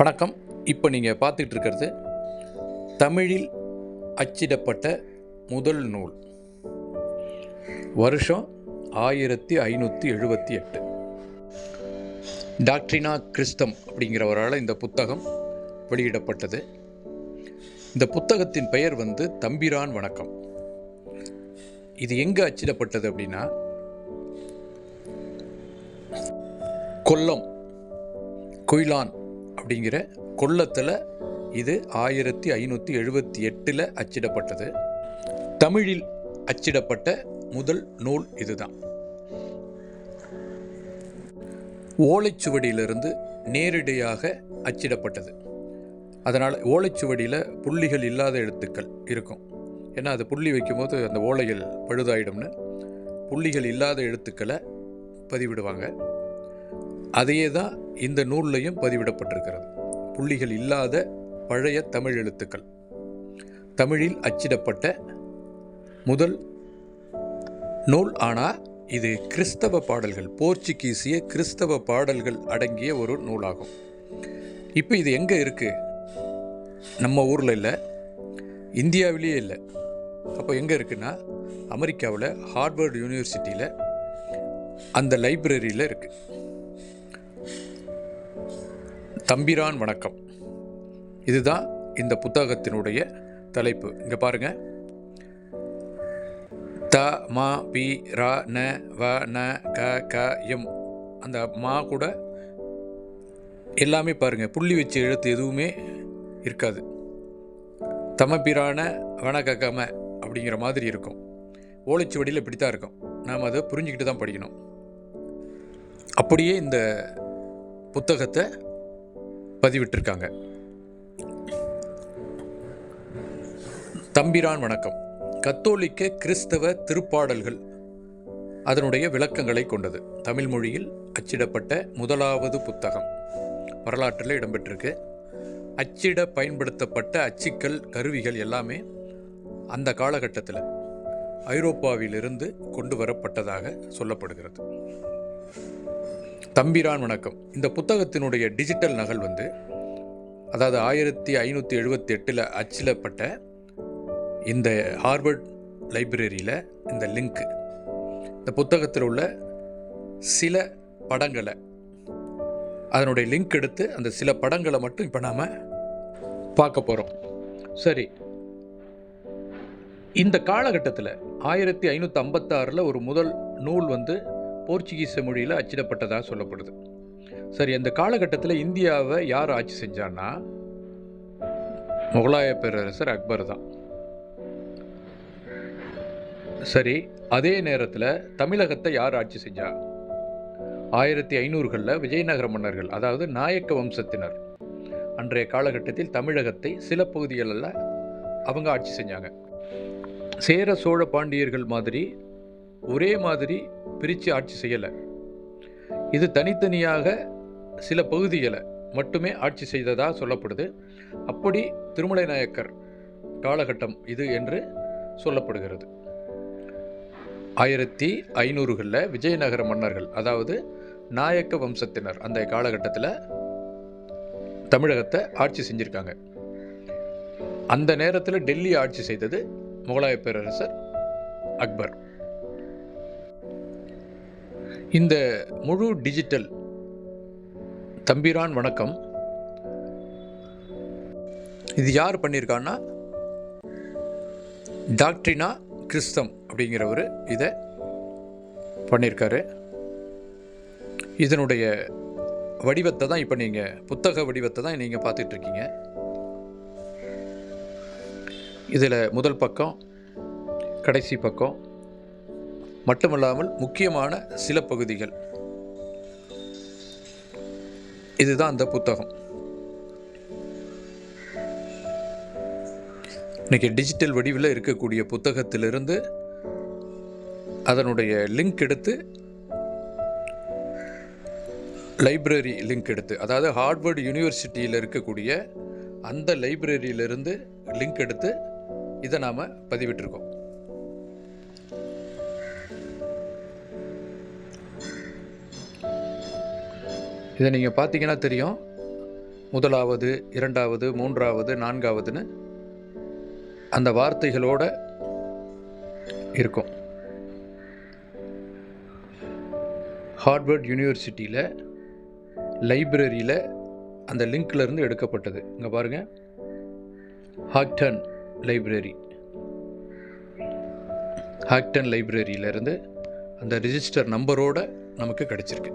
வணக்கம். இப்போ நீங்கள் பார்த்துட்டு இருக்கிறது தமிழில் அச்சிடப்பட்ட முதல் நூல். வருஷம் ஆயிரத்தி ஐநூற்றி எழுபத்தி எட்டு. டாக்ட்ரினா கிறிஸ்தம் அப்படிங்கிறவரால் இந்த புத்தகம் வெளியிடப்பட்டது. இந்த புத்தகத்தின் பெயர் வந்து தம்பிரான் வணக்கம். இது எங்கே அச்சிடப்பட்டது அப்படின்னா கொல்லம் குயிலான் அப்படிங்கிற கொல்லத்தில் இது ஆயிரத்தி ஐநூற்றி எழுபத்தி எட்டில் அச்சிடப்பட்டது. தமிழில் அச்சிடப்பட்ட முதல் நூல் இதுதான். ஓலைச்சுவடியிலிருந்து நேரடியாக அச்சிடப்பட்டது. அதனால் ஓலைச்சுவடியில் புள்ளிகள் இல்லாத எழுத்துக்கள் இருக்கும். ஏன்னா அது புள்ளி வைக்கும்போது அந்த ஓலைகள் பழுதாயிடும்னு. புள்ளிகள் இல்லாத எழுத்துக்களை பதிவிடுவாங்க. அதையே தான் இந்த நூல்லையும் பதிவிடப்பட்டிருக்கிறது. புள்ளிகள் இல்லாத பழைய தமிழ் எழுத்துக்கள். தமிழில் அச்சிடப்பட்ட முதல் நூல் ஆனால் இது கிறிஸ்தவ பாடல்கள் போர்ச்சுகீசிய கிறிஸ்தவ பாடல்கள் அடங்கிய ஒரு நூலாகும். இப்போ இது எங்கே இருக்குது நம்ம ஊரில் இல்லை இந்தியாவிலேயே இல்லை. அப்போ எங்கே இருக்குன்னா அமெரிக்காவில் ஹார்வர்டு யூனிவர்சிட்டியில் அந்த லைப்ரரியில் இருக்குது தம்பிரான் வணக்கம். இதுதான் இந்த புத்தகத்தினுடைய தலைப்பு. இங்கே பாருங்க. த மா பி ரா ந வ ந க க எம் அந்த மா கூட எல்லாமே பாருங்க. புள்ளி வச்சு எழுத்து எதுவுமே இருக்காது. தமபிரான வனககம அப்படிங்கிற மாதிரி இருக்கும். ஓலைச்சுவடியில் இப்படி தான் இருக்கும். நாம் அதை புரிஞ்சுக்கிட்டு தான் படிக்கணும். அப்படியே இந்த புத்தகத்தை பதிவிட்டிருக்காங்க. தம்பிரான் வணக்கம். கத்தோலிக்க கிறிஸ்தவ திருப்பாடல்கள் அதனுடைய விளக்கங்களை கொண்டது. தமிழ் மொழியில் அச்சிடப்பட்ட முதலாவது புத்தகம். வரலாற்றில் இடம்பெற்றிருக்கு. அச்சிட பயன்படுத்தப்பட்ட அச்சுக்கள் கருவிகள் எல்லாமே அந்த காலகட்டத்தில் ஐரோப்பாவிலிருந்து கொண்டு வரப்பட்டதாக சொல்லப்படுகிறது. தம்பிரான் வணக்கம். இந்த புத்தகத்தினுடைய டிஜிட்டல் நகல் வந்து அதாவது ஆயிரத்தி ஐநூற்றி எழுபத்தி எட்டில் அச்சிலப்பட்ட இந்த ஹார்வர்ட் லைப்ரரியில் இந்த லிங்க் இந்த புத்தகத்தில் உள்ள சில படங்களை அதனுடைய லிங்க் எடுத்து அந்த சில படங்களை மட்டும் இப்போ நாம் பார்க்க போகிறோம் சரி. இந்த காலகட்டத்தில் ஆயிரத்தி ஐநூற்றி ஐம்பத்தாறில் ஒரு முதல் நூல் வந்து போர்ச்சுகீச மொழியில் அச்சிடப்பட்டதாக சொல்லப்படுது. சரி அந்த காலகட்டத்தில் இந்தியாவை யார் ஆட்சி செஞ்சான்னா முகலாய பேரரசர் அக்பர் தான். சரி அதே நேரத்தில் தமிழகத்தை யார் ஆட்சி செஞ்சா? ஆயிரத்தி ஐநூறுகளில் விஜயநகர மன்னர்கள் அதாவது நாயக்க வம்சத்தினர். அன்றைய காலகட்டத்தில் தமிழகத்தை சில பகுதிகளில் அவங்க ஆட்சி செஞ்சாங்க. சேர சோழ பாண்டியர்கள் மாதிரி ஒரே மாதிரி பிரித்து ஆட்சி செய்யலை. இது தனித்தனியாக சில பகுதிகளை மட்டுமே ஆட்சி செய்ததாக சொல்லப்படுது. அப்படி திருமலை நாயக்கர் காலகட்டம் இது என்று சொல்லப்படுகிறது. ஆயிரத்தி ஐநூறுகளில் விஜயநகர மன்னர்கள் அதாவது நாயக்க வம்சத்தினர் அந்த காலகட்டத்தில் தமிழகத்தை ஆட்சி செஞ்சுருக்காங்க. அந்த நேரத்தில் டெல்லி ஆட்சி செய்தது முகலாய பேரரசர் அக்பர். இந்த முழு டிஜிட்டல் தம்பிரான் வணக்கம். இது யார் பண்ணியிருக்கான்னா டாக்டரினா கிறிஸ்தம் அப்படிங்கிறவர் இதை பண்ணியிருக்காரு இதனுடைய வடிவத்தை தான் இப்போ நீங்கள் புத்தக வடிவத்தை தான் நீங்கள் பார்த்துட்ருக்கீங்க. இதில் முதல் பக்கம் கடைசி பக்கம் மட்டுமல்லாமல் முக்கியமான சில பகுதிகள். இதுதான் அந்த புத்தகம். இன்னைக்கு டிஜிட்டல் வடிவில் இருக்கக்கூடிய புத்தகத்திலிருந்து அதனுடைய லிங்க் எடுத்து லைப்ரரி லிங்க் எடுத்து அதாவது ஹார்ட்வர்டு யூனிவர்சிட்டியில் இருக்கக்கூடிய அந்த லைப்ரரியிலிருந்து லிங்க் எடுத்து இதை நாம் பதிவிட்டிருக்கோம். இதை நீங்கள் பார்த்தீங்கன்னா தெரியும். முதலாவது இரண்டாவது மூன்றாவது நான்காவதுன்னு அந்த வார்த்தைகளோட இருக்கும். ஹார்வர்ட் யூனிவர்சிட்டியில் லைப்ரரியில் அந்த லிங்க்லேருந்து எடுக்கப்பட்டது. இங்கே பாருங்கள் ஹாக்டன் லைப்ரரி. ஹாக்டன் லைப்ரரியிலேருந்து அந்த ரிஜிஸ்டர் நம்பரோட நமக்கு கிடச்சிருக்கு.